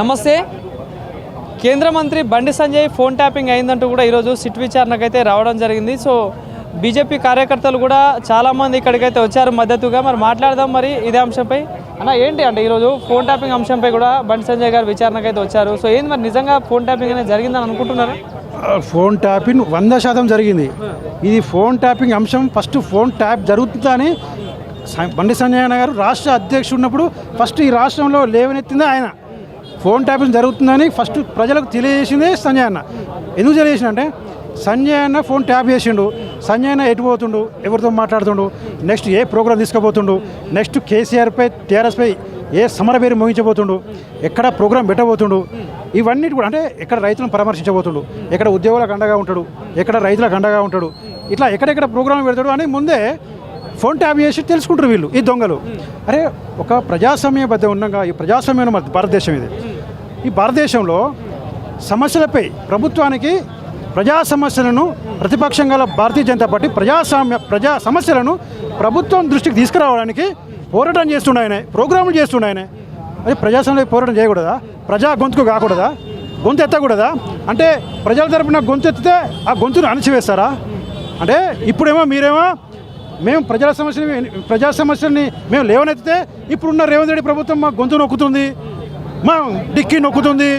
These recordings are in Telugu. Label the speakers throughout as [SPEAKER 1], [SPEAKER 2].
[SPEAKER 1] నమస్తే. కేంద్ర మంత్రి బండి సంజయ్ ఫోన్ ట్యాపింగ్ అయిందంటూ కూడా ఈరోజు సిట్ విచారణకైతే రావడం జరిగింది. సో బీజేపీ కార్యకర్తలు కూడా చాలామంది ఇక్కడికైతే వచ్చారు మద్దతుగా. మరి మాట్లాడదాం మరి ఇదే అంశంపై. అన్న ఏంటి అంటే ఈరోజు ఫోన్ ట్యాపింగ్ అంశంపై కూడా బండి సంజయ్ గారు విచారణకైతే వచ్చారు. సో ఏంది మరి నిజంగా ఫోన్ ట్యాపింగ్ అనేది జరిగిందని అనుకుంటున్నారా?
[SPEAKER 2] ఫోన్ ట్యాపింగ్ వంద శాతం జరిగింది. ఇది ఫోన్ ట్యాపింగ్ అంశం. ఫస్ట్ ఫోన్ ట్యాప్ జరుగుతుందని బండి సంజయ్ అన్న గారు రాష్ట్ర అధ్యక్షుడు ఉన్నప్పుడు ఫస్ట్ ఈ రాష్ట్రంలో లేవనెత్తింది ఆయన. ఫోన్ ట్యాపింగ్ జరుగుతుందని ఫస్ట్ ప్రజలకు తెలియజేసిందే సంజయ్ అన్న. ఎందుకు తెలియజేసిన అంటే సంజయ్ అన్న ఫోన్ ట్యాప్ చేసిండు. సంజయ్ అన్న ఎటు పోతుండు? ఎవరితో మాట్లాడుతుండు? నెక్స్ట్ ఏ ప్రోగ్రామ్ తీసుకుపోతుండు? నెక్స్ట్ కేసీఆర్పై టీఆర్ఎస్పై ఏ సమర పేరు మోగించబోతుండు ఎక్కడ ప్రోగ్రాం పెట్టబోతుండు? ఇవన్నీ కూడా అంటే ఎక్కడ రైతులను పరామర్శించబోతుండు? ఎక్కడ ఉద్యోగులకు అండగా ఉంటాడు? ఎక్కడ రైతులకు అండగా ఉంటాడు? ఇట్లా ఎక్కడెక్కడ ప్రోగ్రాం పెడతాడు అని ముందే ఫోన్ ట్యాప్ చేసి తెలుసుకుంటారు వీళ్ళు ఈ దొంగలు. అరే ఒక ప్రజాస్వామ్యబద్ధ ఉండగా ఈ ప్రజాస్వామ్యం భారతదేశం ఇది. ఈ భారతదేశంలో సమస్యలపై ప్రభుత్వానికి ప్రజా సమస్యలను ప్రతిపక్షంగా గల భారతీయ జనతా పార్టీ ప్రజాస్వామ్య ప్రజా సమస్యలను ప్రభుత్వం దృష్టికి తీసుకురావడానికి పోరాటం చేస్తున్నాయనే ప్రోగ్రాములు చేస్తున్నాయనే అది ప్రజాస్వామ్య పోరాటం చేయకూడదా? ప్రజా గొంతుకు కాకూడదా? గొంతు ఎత్తకూడదా? అంటే ప్రజల తరపున గొంతు ఎత్తితే ఆ గొంతును అణచివేస్తారా? అంటే ఇప్పుడేమో మీరేమో మేము ప్రజల సమస్యని ప్రజా సమస్యల్ని మేము లేవనెత్తితే ఇప్పుడున్న రేవంత్ రెడ్డి ప్రభుత్వం మా గొంతు నొక్కుతుంది. మా డిక్కీ నొక్కుతుంది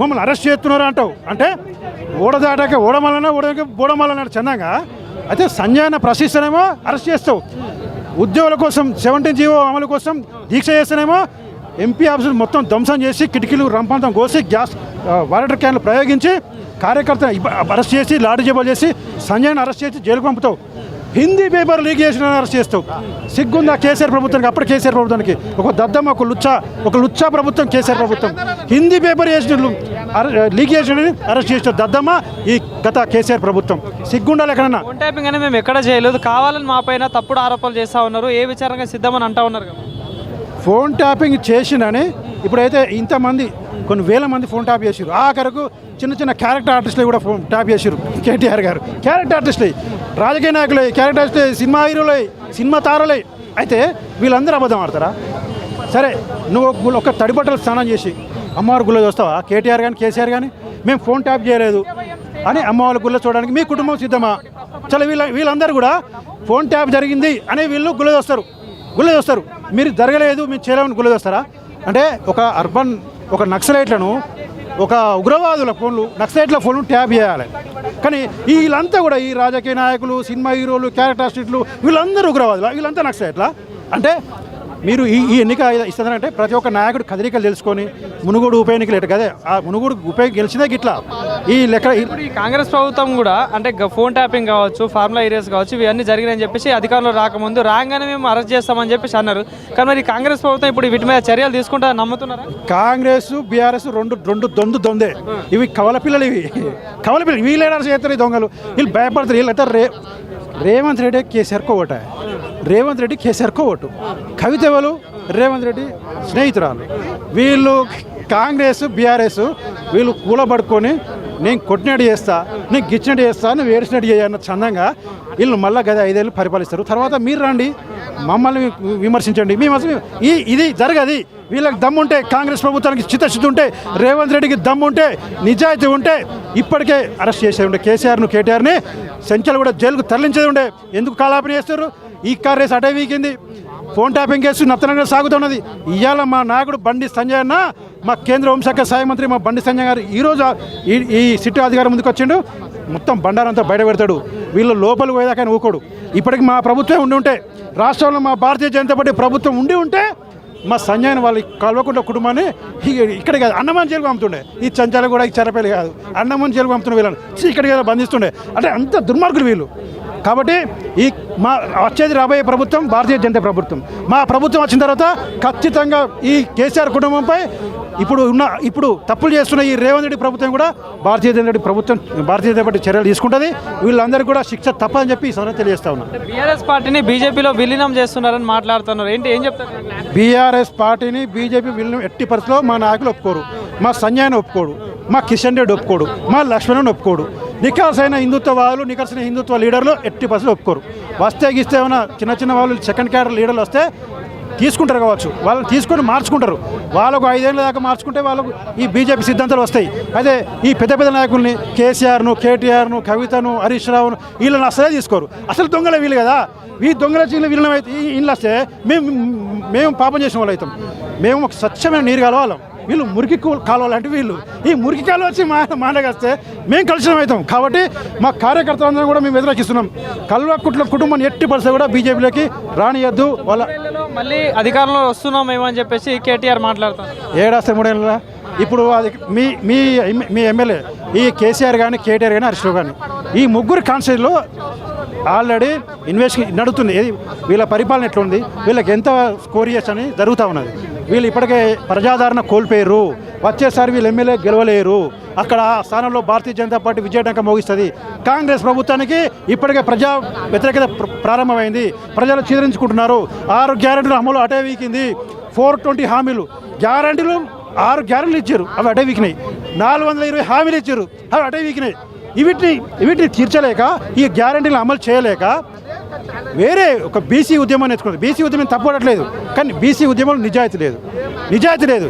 [SPEAKER 2] మమ్మల్ని అరెస్ట్ చేస్తున్నారు అంటావు. అంటే ఓడదాటాక ఓడమల్లన ఓడక బోడమల్లన చందంగా. అయితే సంజయన ప్రశ్నిస్తేనేమో అరెస్ట్ చేస్తావు. ఉద్యోగుల కోసం సెవెంటీన్ జీవో అమలు కోసం దీక్ష చేస్తేనేమో ఎంపీ ఆఫీసులు మొత్తం ధ్వంసం చేసి కిటికీలు రంపంతం కోసి గ్యాస్ వాటర్ క్యాన్లు ప్రయోగించి కార్యకర్త అరెస్ట్ చేసి లాఠీ జబల్ చేసి సంజయ్ని అరెస్ట్ చేసి జైలుకు పంపుతావు. హిందీ పేపర్ లీక్ చేసిన అరెస్ట్ చేస్తావు. సిగ్గుందా కేసీఆర్ ప్రభుత్వానికి? అప్పుడు కేసీఆర్ ప్రభుత్వానికి. ఒక దద్దమ్మ ఒక లుచ్చా ఒక లుచ్చా ప్రభుత్వం కేసీఆర్ ప్రభుత్వం. హిందీ పేపర్ చేసిన లీక్ చేసిన అరెస్ట్ చేసిన దద్దమ్మ ఈ గత కేసీఆర్ ప్రభుత్వం. సిగ్గుండాలి ఎక్కడన్నా?
[SPEAKER 1] ఫోన్ ట్యాపింగ్ అనేది మేము ఎక్కడ చేయలేదు. కావాలని మా పైన తప్పుడు ఆరోపణలు చేస్తా ఉన్నారు. ఏ విచారణగా సిద్ధమని అంటా ఉన్నారు
[SPEAKER 2] ఫోన్ ట్యాపింగ్ చేసిండని ఇప్పుడైతే ఇంతమంది కొన్ని వేల మంది ఫోన్ ట్యాప్ చేసారు ఆఖరకు చిన్న చిన్న క్యారెక్టర్ ఆర్టిస్టులు కూడా ఫోన్ ట్యాప్ చేసారు కేటీఆర్ గారు. క్యారెక్టర్ ఆర్టిస్టులు. రాజకీయ నాయకులు క్యారెక్టర్ ఆర్టిస్టులు సినిమా హీరోలే సినిమా తారలే. అయితే వీళ్ళందరూ అబద్ధం ఆడతారా? సరే నువ్వు ఒక తడిబట్టలు స్నానం చేసి అమ్మవారి గుళ్ళ చూస్తావా? కేటీఆర్ కానీ కేసీఆర్ కానీ మేము ఫోన్ ట్యాప్ చేయలేదు అని అమ్మవారి గుళ్ళ చూడడానికి మీ కుటుంబం సిద్ధమా? చాలా వీళ్ళ వీళ్ళందరూ కూడా ఫోన్ ట్యాప్ జరిగింది అని వీళ్ళు గుళ్ళ చూస్తారు. గుళ్ళ చూస్తారు. మీరు జరగలేదు మీరు చేయలేమని గుళ్ళ చూస్తారా? అంటే ఒక అర్బన్ ఒక నక్సలైట్లను ఒక ఉగ్రవాదుల ఫోన్లు నక్సలైట్ల ఫోన్లు ట్యాప్ చేయాలి. కానీ వీళ్ళంతా కూడా ఈ రాజకీయ నాయకులు సినిమా హీరోలు క్యారెక్టర్ ఆర్టిస్టులు వీళ్ళందరూ ఉగ్రవాదులు? వీళ్ళంతా నక్సలైట్లా? అంటే మీరు ఈ ఈ ఎన్నిక ఇస్తున్నారంటే ప్రతి ఒక్క నాయకుడు కదలికలు తెలుసుకొని మునుగోడు ఉప ఎన్నికలు ఎట్ట కదా ఆ మునుగోడు ఉప గెలిచిందే గిట్లా. ఈ లెక్క ఈ-
[SPEAKER 1] కాంగ్రెస్ ప్రభుత్వం కూడా అంటే ఫోన్ ట్యాపింగ్ కావచ్చు ఫార్ములా ఏరియాస్ కావచ్చు ఇవన్నీ జరిగినాయని చెప్పేసి అధికారంలో రాకముందు రాగానే మేము అరెస్ట్ చేస్తామని చెప్పేసి అన్నారు. కానీ మరి కాంగ్రెస్ ప్రభుత్వం ఇప్పుడు వీటి మీద చర్యలు తీసుకుంటా నమ్ముతున్నారా?
[SPEAKER 2] కాంగ్రెస్ బీఆర్ఎస్ రెండు రెండు దొందు దొందే. ఇవి కవల పిల్లలు ఇవి. కవల పిల్లలు వీళ్ళు చేస్తారు ఈ దొంగలు? వీళ్ళు భయపడతారు. వీళ్ళైతే రే రేవంత్ రెడ్డి కేసీఆర్కో ఓట రేవంత్ రెడ్డి కేసీఆర్కో ఓటు. కవిత ఎవరు? రేవంత్ రెడ్డి స్నేహితురాలు. వీళ్ళు కాంగ్రెస్ బీఆర్ఎస్ వీళ్ళు కూలబడుకొని నేను కొట్టినట్టు చేస్తా నేను గిచ్చినట్టు చేస్తా నువ్వు ఏడిచినట్టు చేయన్న చందంగా వీళ్ళు మళ్ళీ గది ఐదేళ్ళు పరిపాలిస్తారు. తర్వాత మీరు రండి మమ్మల్ని విమర్శించండి. మేము అసలు ఈ ఇది జరగది. వీళ్ళకి దమ్ముంటే కాంగ్రెస్ ప్రభుత్వానికి చిత్తశుద్ధి ఉంటే రేవంత్ రెడ్డికి దమ్ముంటే నిజాయితీ ఉంటే ఇప్పటికే అరెస్ట్ చేసే ఉండే కేసీఆర్ను కేటీఆర్ని సెంచల్ కూడా జైలుకు తరలించేది ఉండే. ఎందుకు కాలాపన చేస్తారు ఈ కార్ రేస్ అటే వీకింది. ఫోన్ ట్యాపింగ్ కేసు నత్తనంగా సాగుతున్నది. ఇవాళ మా నాయకుడు బండి సంజయ్ అన్న మా కేంద్ర హోంశాఖ సహాయ మంత్రి మా బండి సంజయ్ గారు ఈరోజు ఈ ఈ సిటీ అధికారం ముందుకు వచ్చిండు. మొత్తం బండారంతా బయట పెడతాడు. వీళ్ళు లోపలికి పోయేదాకా ఊకోడు. ఇప్పటికి మా ప్రభుత్వం ఉండి ఉంటే రాష్ట్రంలో మా భారతీయ జనతా పార్టీ ప్రభుత్వం ఉండి ఉంటే మా సంజయ్ వాళ్ళ కల్వకుంట కుటుంబాన్ని ఇక్కడ కాదు అన్నమాన్ జైలు పంపుతుండే. ఈ చంచాల కూడా ఈ చెరపల్లి కాదు. అన్నమాన్ జైలు పంపుతుండే వీళ్ళని. ఇక్కడ ఇక్కడికి బంధిస్తుండే. అంటే అంత దుర్మార్గులు వీళ్ళు. కాబట్టి ఈ మా వచ్చేది రాబోయే ప్రభుత్వం భారతీయ జనతా ప్రభుత్వం. మా ప్రభుత్వం వచ్చిన తర్వాత ఖచ్చితంగా ఈ కేసీఆర్ కుటుంబంపై ఇప్పుడు ఉన్న ఇప్పుడు తప్పులు చేస్తున్న ఈ రేవంత్ రెడ్డి ప్రభుత్వం కూడా భారతీయ జనతా ప్రభుత్వం భారతీయ జనతా పార్టీ చర్యలు తీసుకుంటుంది. వీళ్ళందరికీ కూడా శిక్ష తప్పదని చెప్పి ఈ తెలియజేస్తా ఉన్నా.
[SPEAKER 1] బీఆర్ఎస్ పార్టీని బీజేపీలో విలీనం చేస్తున్నారని మాట్లాడుతున్నారు. ఏంటి ఏం చెప్తారు?
[SPEAKER 2] బీఆర్ఎస్ పార్టీని బీజేపీ వీళ్ళని ఎట్టి పరిస్థితిలో మా నాయకులు ఒప్పుకోరు మా సంజయ్ని ఒప్పుకోడు మా కిషన్ రెడ్డి ఒప్పుకోడు మా లక్ష్మణ్ ఒప్పుకోడు. నికాసైన హిందుత్వవాదులు నికాసైన హిందుత్వ లీడర్లు ఎట్టి పరిస్థితులు ఒప్పుకోరు. వస్తే గిస్తే ఏమైనా చిన్న చిన్న వాళ్ళు సెకండ్ క్యాడర్ లీడర్లు వస్తే తీసుకుంటారు కావచ్చు. వాళ్ళని తీసుకొని మార్చుకుంటారు. వాళ్ళకు ఐదేళ్ళ దాకా మార్చుకుంటే వాళ్ళకు ఈ బీజేపీ సిద్ధాంతాలు వస్తాయి. అదే ఈ పెద్ద పెద్ద నాయకుల్ని కేసీఆర్ను కేటీఆర్ను కవితను హరీష్ రావును వీళ్ళని అసలే తీసుకోరు. అసలు దొంగలే వీళ్ళు కదా. ఈ దొంగల చీలు వీళ్ళని అయితే ఈ వస్తే మేము మేము పాపం చేసిన వాళ్ళు అవుతాం. మేము ఒక స్వచ్ఛమైన నీరు కలవాళ్ళం వీళ్ళు మురికి కూ- కాలువలు అంటే వీళ్ళు. ఈ మురికి కాలువ వచ్చి మా మాటగస్తే మేము కలిసిన అవుతాం. కాబట్టి మా కార్యకర్తలందరం కూడా మేము వ్యతిరేకిస్తున్నాం. కల్వ కుట్ల కుటుంబాన్ని ఎట్టి పరిస్థితి కూడా బీజేపీలోకి రానియద్దు. వాళ్ళ
[SPEAKER 1] మళ్ళీ అధికారంలో వస్తున్నామేమో అని చెప్పేసి కేటీఆర్ మాట్లాడుతారు
[SPEAKER 2] ఏడాస్తే మూడేళ్ళ ఇప్పుడు అది మీ మీ మీ ఎమ్మెల్యే ఈ కేసీఆర్ కానీ కేటీఆర్ కానీ హరీష్ కానీ ఈ ముగ్గురు కాన్స్టిట్యూన్లో ఆల్రెడీ ఇన్వెస్టిగేషన్ నడుస్తుంది ఏది వీళ్ళ పరిపాలన ఎట్లుంది? వీళ్ళకి ఎంత స్కోర్ చేయొచ్చు అని జరుగుతూ ఉన్నది. వీళ్ళు ఇప్పటికే ప్రజాదరణ కోల్పోయారు. వచ్చేసారి వీళ్ళు ఎమ్మెల్యే గెలవలేరు. అక్కడ ఆ స్థానంలో భారతీయ జనతా పార్టీ విజయటంక మోగిస్తుంది. కాంగ్రెస్ ప్రభుత్వానికి ఇప్పటికే ప్రజా వ్యతిరేకత ప్ర- ప్రారంభమైంది. ప్రజలు చీదరించుకుంటున్నారు. ఆరు గ్యారెంటీలు అమలు అటే వీకింది. ఫోర్ ట్వంటీ హామీలు. గ్యారెంటీలు ఆరు గ్యారెంటీలు ఇచ్చారు. అవి అటే వీకినాయి. నాలుగు వందల ఇరవై హామీలు ఇచ్చారు. అవి అటే వీకినాయి. వీటిని వీటిని తీర్చలేక ఈ గ్యారెంటీలు అమలు చేయలేక వేరే ఒక బీసీ ఉద్యమాన్ని ఎత్తుకున్నది బీసీ ఉద్యమం తప్పడట్లేదు కానీ బీసీ ఉద్యమంలో నిజాయితీ లేదు. నిజాయితీ లేదు.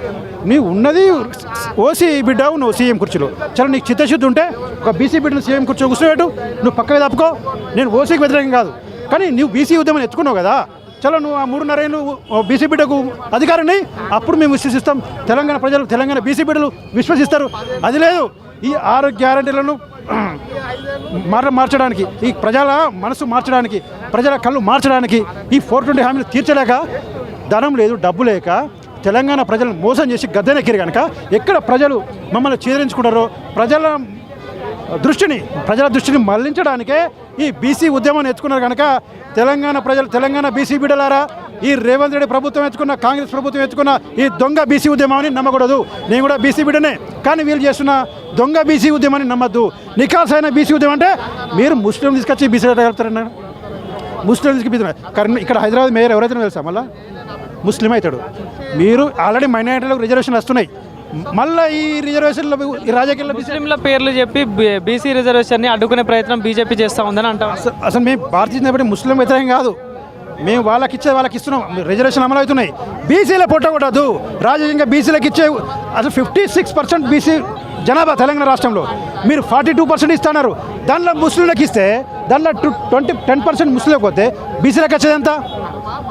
[SPEAKER 2] నీవు ఉన్నది ఓసీ బిడ్డ నువ్వు సీఎం కుర్చీలో. చాలా నీకు చిత్తశుద్ధి ఉంటే ఒక బీసీ బిడ్డను సీఎం కుర్చీలో కూర్చోబెట్టు. నువ్వు పక్కకి తప్పుకో. నేను ఓసీకి వ్యతిరేకం కాదు. కానీ నువ్వు బీసీ ఉద్యమం ఎత్తుకున్నావు కదా. చలో నువ్వు ఆ మూడున్నర ఏళ్ళు బీసీ బిడ్డకు అధికారాన్ని అప్పుడు మేము విశ్వసిస్తాం. తెలంగాణ ప్రజలు తెలంగాణ బీసీ బిడ్డలు విశ్వసిస్తారు. అది లేదు. ఈ ఆరు గ్యారంటీలను మార మార్చడానికి ఈ ప్రజల మనసు మార్చడానికి ప్రజల కళ్ళు మార్చడానికి ఈ ఫోర్ ట్వంటీ హామీలు తీర్చలేక ధనం లేదు డబ్బు లేక తెలంగాణ ప్రజలను మోసం చేసి గద్దెనెక్కిరు కనుక ఎక్కడ ప్రజలు మమ్మల్ని చేదరించుకుంటారో ప్రజల దృష్టిని ప్రజల దృష్టిని మళ్ళించడానికే ఈ బీసీ ఉద్యమాన్ని ఎత్తుకున్నారు కనుక తెలంగాణ ప్రజలు తెలంగాణ బీసీ బిడ్డలారా ఈ రేవంత్ రెడ్డి ప్రభుత్వం ఎత్తుకున్న కాంగ్రెస్ ప్రభుత్వం ఎత్తుకున్న ఈ దొంగ బీసీ ఉద్యమాన్ని నమ్మకూడదు. నేను కూడా బీసీ బిడ్డనే కానీ వీళ్ళు చేస్తున్న దొంగ బీసీ ఉద్యమాన్ని నమ్మద్దు. నికాసైన బీసీ ఉద్యమం అంటే మీరు ముస్లిం తీసుకొచ్చి బీసీ కలుపుతారన్న? ముస్లిం తీసుకు కరీం ఇక్కడ హైదరాబాద్ మేయర్ ఎవరైతే తెలుసా మళ్ళా? ముస్లిం అవుతాడు. మీరు ఆల్రెడీ మైనారిటీలకు రిజర్వేషన్ వస్తున్నాయి. మళ్ళీ ఈ రిజర్వేషన్లో ఈ
[SPEAKER 1] ముస్లింల పేర్లు చెప్పి బీసీ రిజర్వేషన్ని అడ్డుకునే ప్రయత్నం బీజేపీ చేస్తా ఉందని అంటారు
[SPEAKER 2] అసలు మేము భారతీయ జనతా పార్టీ ముస్లిం వ్యతిరేకం కాదు. మేము వాళ్ళకి ఇచ్చే వాళ్ళకి ఇస్తున్నాం రిజర్వేషన్ అమలు అవుతున్నాయి బీసీల పొట్టకూడదు రాజకీయంగా బీసీలకు ఇచ్చే అసలు ఫిఫ్టీ సిక్స్ పర్సెంట్ బీసీ జనాభా తెలంగాణ రాష్ట్రంలో. మీరు ఫార్టీ టూ పర్సెంట్ ఇస్తున్నారు. దానిలో ముస్లింలకు ఇస్తే దానిలో టూ ట్వంటీ టెన్ పర్సెంట్ ముస్లింలకు పోతే బీసీలకు వచ్చేది ఎంత?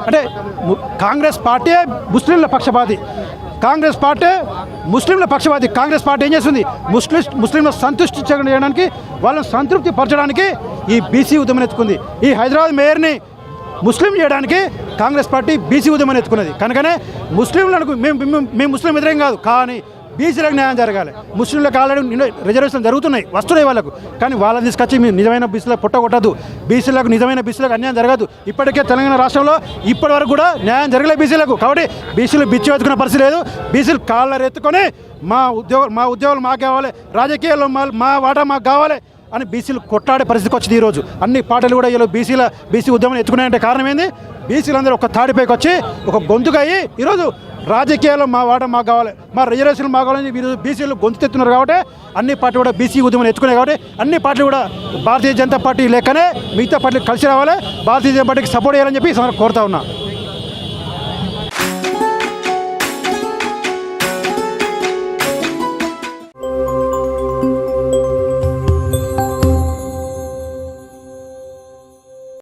[SPEAKER 2] అంటే కాంగ్రెస్ పార్టీ ముస్లింల పక్షపాతి. కాంగ్రెస్ పార్టీ ముస్లింల పక్షపాతి కాంగ్రెస్ పార్టీ ఏం చేస్తుంది? ముస్లిం ముస్లింల సంతృష్టి చేయడానికి వాళ్ళని సంతృప్తి పరచడానికి ఈ బీసీ ఉద్యమం ఎత్తుకుంది. ఈ హైదరాబాద్ మేయర్ని ముస్లిం చేయడానికి కాంగ్రెస్ పార్టీ బీసీ ఉద్యమం ఎత్తుకున్నది. కనుకనే ముస్లింలకు మేము మేము- మేము ముస్లిం వ్యతిరేకం కాదు. కానీ బీసీలకు న్యాయం జరగాలి. ముస్లింలకు ఆల్రెడీ రిజర్వేషన్ జరుగుతున్నాయి. వస్తున్నాయి వాళ్ళకు. కానీ వాళ్ళని తీసుకొచ్చి మీరు నిజమైన బీసీలకు పుట్టగొట్టదు బీసీలకు నిజమైన బీసీలకు అన్యాయం జరగదు. ఇప్పటికే తెలంగాణ రాష్ట్రంలో ఇప్పటి వరకు కూడా న్యాయం జరగలేదు బీసీలకు. కాబట్టి బీసీలు బిచ్చి వెతుకునే పరిస్థితి లేదు. బీసీలు కాళ్ళ ఎత్తుకొని మా ఉద్యోగ మా ఉద్యోగాలు మాకు కావాలి. రాజకీయాల్లో మా మా వాటా మాకు కావాలి అని బీసీలు కొట్లాడే పరిస్థితికి వచ్చింది ఈరోజు అన్ని పార్టీలు కూడా ఇలా బీసీల బీసీ ఉద్యమం ఎత్తుకున్నాయంటే కారణం ఏంది? బీసీలందరూ ఒక తాడిపైకి వచ్చి ఒక గొంతుగా ఈరోజు రాజకీయాల్లో మా వాట మాకు కావాలి. మా రిజర్వేషన్ మాకు కావాలని మీరు బీసీలు గొంతు తెత్తున్నారు కాబట్టి అన్ని పార్టీలు కూడా బీసీ ఉద్యమం ఎత్తుకున్నాయి కాబట్టి అన్ని పార్టీలు కూడా భారతీయ జనతా పార్టీ లేకనే మిగతా పార్టీలు కలిసి రావాలి. భారతీయ జనతా పార్టీకి సపోర్ట్ చేయాలని చెప్పి కోరుతా ఉన్నా.